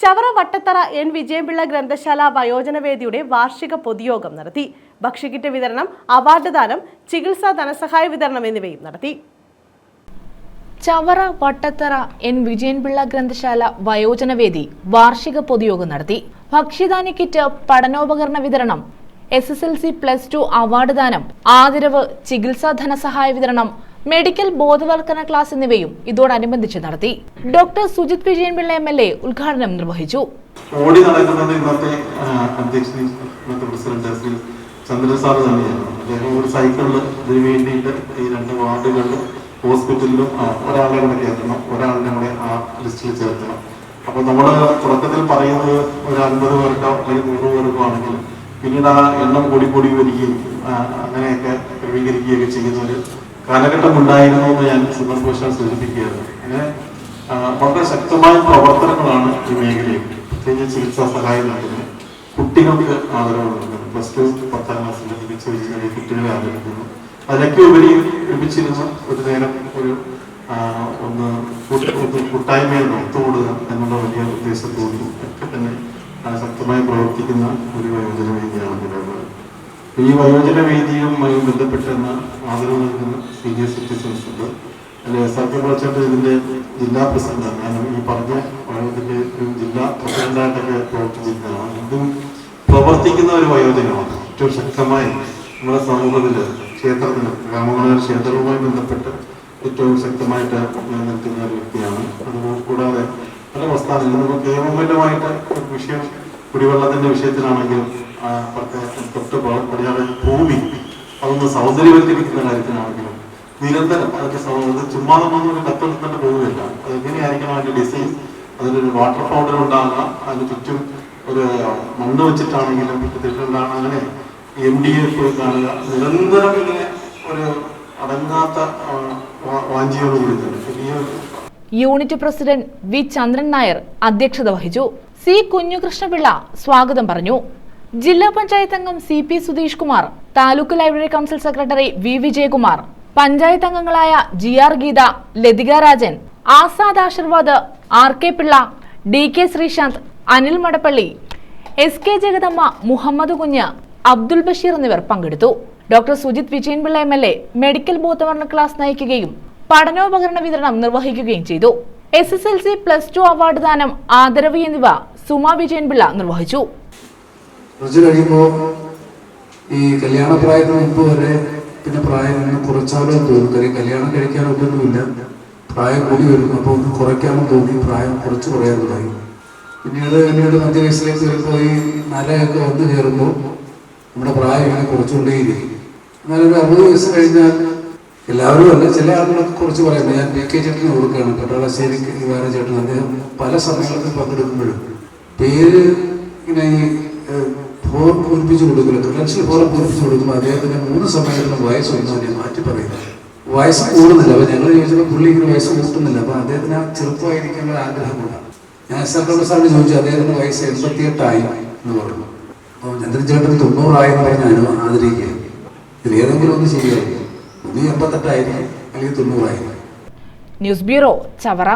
Chavara Vattathara N. Vijayapillai ഗ്രന്ഥശാല വയോജനവേദിയുടെ വാർഷിക പൊതുയോഗം നടത്തി. ഭക്ഷ്യക്കിറ്റ് വിതരണം അവാർഡ് ദാനം ചികിത്സാ ധനസഹായ വിതരണം എന്നിവയും നടത്തി. ചവറ വട്ടത്തറ എൻ. വിജയൻപിള്ള ഗ്രന്ഥശാല വയോജനവേദി വാർഷിക പൊതുയോഗം നടത്തി. ഭക്ഷ്യധാന്യ കിറ്റ് പഠനോപകരണ വിതരണം S S L C plus two award ദാനം ആദരവ് ചികിത്സാ ധനസഹായ വിതരണം മെഡിക്കൽ ബോധവൽക്കരണ ക്ലാസ് എന്നിവയും ഇതോടനുബന്ധിച്ച് നടത്തി. Doctor Sujith Vijayanpillai M L A ഉദ്ഘാടനം നിർവഹിച്ചു. ഓടി നടക്കുന്നത് ഇന്നത്തെ അധ്യക്ഷൻ ഇന്നത്തെ പ്രസിഡന്റ് ശ്രീ ചന്ദ്രൻ സാർ തന്നെയാണ്. അദ്ദേഹം ഒരു സൈക്കിളിൽ വേണ്ടിയിട്ട് ഈ രണ്ട് വാർഡുകളിലും ഹോസ്പിറ്റലിലും ഒരാളെ കൂടെ കയറ്റണം ഒരാളിനെ കൂടെ ആ ലിസ്റ്റിൽ ചേർക്കണം. അപ്പൊ നമ്മൾ തുടക്കത്തിൽ പറയുന്നത് ഒരു അൻപത് പേർക്കോ അല്ലെങ്കിൽ നൂറ് പേർക്കോ ആണെങ്കിൽ പിന്നീട് ആ എണ്ണം കൂടി കൂടി വരികയും അങ്ങനെയൊക്കെ ക്രമീകരിക്കുകയൊക്കെ ചെയ്യുന്ന ഒരു കാലഘട്ടം ഉണ്ടായിരുന്നു എന്ന് ഞാൻ സന്ദർഭവശാൽ സൂചിപ്പിക്കുകയാണ്. അങ്ങനെ വളരെ ശക്തമായ പ്രവർത്തനങ്ങളാണ് ഈ മേഖലയിൽ പ്രത്യേകിച്ച് ചികിത്സാ സഹായം നൽകുന്നത്. കുട്ടികൾക്ക് ആദരവ് നൽകുന്നു പ്ലസ് ടു പത്താം ക്ലാസ്സിൽ മികച്ച വിജയങ്ങളിൽ കുട്ടികളെ ആദരിക്കുന്നു. അതിലൊക്കെ ഉപരി ലഭിച്ചിരുന്ന ഒരു നേരം ഒരു ഒന്ന് കൂട്ടായ്മയിൽ ഒത്തുകൂടുക എന്നുള്ള വലിയ ഉദ്ദേശത്തോടും ഒക്കെ തന്നെ ശക്തമായി പ്രവർത്തിക്കുന്ന ഒരു വയോജന വേദിയാണ് നിലവിലുള്ളത്. ഈ വയോജന വേദിയുമായി ബന്ധപ്പെട്ടിരുന്ന ആദരവ് നൽകുന്ന സീനിയർ സിറ്റിസൺസ് ഉണ്ട്. അല്ലെ കെ പറഞ്ഞിട്ട് ഇതിന്റെ ജില്ലാ പ്രസിഡന്റാണ് ഞാൻ ഈ പറഞ്ഞ വയോജനത്തിന്റെ ഒരു ജില്ലാ പ്രസിഡന്റായിട്ടൊക്കെ പ്രവർത്തിച്ചിരിക്കുന്നതാണ് ഇതും പ്രവർത്തിക്കുന്ന ഒരു വയോജനമാണ്. ഏറ്റവും ശക്തമായി നമ്മുടെ സമൂഹത്തിൽ ക്ഷേത്രത്തിന് ഗ്രാമങ്ങളിലെ ക്ഷേത്രവുമായി ബന്ധപ്പെട്ട് ഏറ്റവും ശക്തമായിട്ട് നിൽക്കുന്ന ഒരു വ്യക്തിയാണ്. അതുപോലെ കൂടാതെ പല പ്രസ്ഥാനങ്ങളും നമുക്ക് ഒരു വിഷയം കുടിവെള്ളത്തിന്റെ വിഷയത്തിലാണെങ്കിലും തൊട്ട് പടിഞ്ഞാറൻ പടിഞ്ഞാറ് ഭൂമി അതൊന്ന് സൗന്ദര്യവൽക്കരിക്കുന്ന കാര്യത്തിനാണെങ്കിലും നിരന്തരം അതൊക്കെ ചുമ്മാ നമ്മളൊന്നും ഒരു കത്തെടുത്തിട്ട് പോകുന്നില്ല. അത് എങ്ങനെയായിരിക്കണം അതിന്റെ ഡിസൈൻ അതിലൊരു വാട്ടർ ഫൗണ്ടർ ഉണ്ടാകുക അതിന് ചുറ്റും ഒരു മണ്ണ് വെച്ചിട്ടാണെങ്കിലും തിട്ടുണ്ടാകണം അങ്ങനെ എം ഡി എഫ് കാണുക. നിരന്തരം ഇങ്ങനെ ഒരു അടങ്ങാത്ത വാഞ്ചിയോട് കൂടി unit president V Chandran Nair അധ്യക്ഷത വഹിച്ചു. സി കുഞ്ഞുകൃഷ്ണപിള്ള സ്വാഗതം പറഞ്ഞു. ജില്ലാ പഞ്ചായത്ത് അംഗം C P Sudheesh Kumar taluk library council secretary V Vijayakumar panchayat അംഗങ്ങളായ G R Geetha Lathika Rajan Azad Ashirvad R K Pillai D K Sreesanth Anil Madappally S K Jagadamma Muhammad Kunju Abdul Basheer എന്നിവർ പങ്കെടുത്തു. Doctor Sujith Vijayanpillai M L A medical ബോധവൽക്കരണ class നയിക്കുകയും പഠനോപകരണ വിതരണം നിർവഹിക്കുകയും ചെയ്തു. S S L C plus two award ദാനം ആദരവ് എന്നിവ സുമ വിജയൻപിള്ള നിർവഹിച്ചു. കുറച്ച് കഴിയുമ്പോൾ ഈ കല്യാണ പ്രായത്തിന് മുമ്പ് വരെ പിന്നെ പ്രായം ഒന്ന് കുറച്ചാലോ തോന്നും കാര്യം കല്യാണം കഴിക്കാനൊക്കൊന്നുമില്ല പ്രായം കൂടി വരും അപ്പോൾ ഒന്ന് കുറയ്ക്കാമെന്ന് തോന്നി. പ്രായം കുറച്ച് കുറയാൻ തുടങ്ങി. പിന്നീട് പിന്നീട് മധ്യ വയസ്സിലേക്ക് വരുമ്പോൾ ഈ നരയൊക്കെ വന്നു കയറുമ്പോൾ നമ്മുടെ പ്രായം ഇങ്ങനെ കുറച്ചുകൊണ്ടേയിരിക്കും. എന്നാൽ ഒരു അറുപത് വയസ്സ് കഴിഞ്ഞാൽ എല്ലാവരും അല്ല. ചില ആളുകളൊക്കെ കുറച്ച് പറയുന്നത് ഞാൻ പി കെ ചേട്ടന് കൊടുക്കുകയാണ് പട്ടാളശ്ശേരി വേറെ ചേട്ടൻ അദ്ദേഹം പല സമയങ്ങളിലും പങ്കെടുക്കുമ്പോഴും പേര് ഇങ്ങനെ ഈ പൂരിപ്പിച്ച് കൊടുക്കില്ല. ക്രിഡൻഷ്യൽ ഫോം പൂരിപ്പിച്ച് കൊടുക്കുമ്പോൾ അദ്ദേഹത്തിന്റെ മൂന്ന് സമയത്തിനും വയസ്സ് ഒന്നും മാറ്റി പറയുന്നത് വയസ്സ് കൂടുന്നില്ല. അപ്പൊ ഞങ്ങൾ ചോദിച്ചപ്പോൾ പുള്ളി ഇങ്ങനെ വയസ്സ് കൂട്ടുന്നില്ല. അപ്പൊ അദ്ദേഹത്തിന് ആ ചെറുപ്പമായിരിക്കാനുള്ള ആഗ്രഹമുണ്ട് ഞാൻ എസ് ആർ സാറിന് ചോദിച്ചു അദ്ദേഹത്തിന് വയസ്സ് എൺപത്തിയെട്ടായി? എന്ന് പറഞ്ഞു. അപ്പോൾ ചന്ദ്രൻ ചേട്ടൻ തൊണ്ണൂറായി എന്ന് പറഞ്ഞ് ആദരിക്കുക ഇതിൽ ഏതെങ്കിലും ഒന്ന് ശരിയായിരിക്കും ഒന്ന് എൺപത്തെട്ടായിരിക്കും അല്ലെങ്കിൽ തൊണ്ണൂറായിരിക്കും. News bureau Chavara.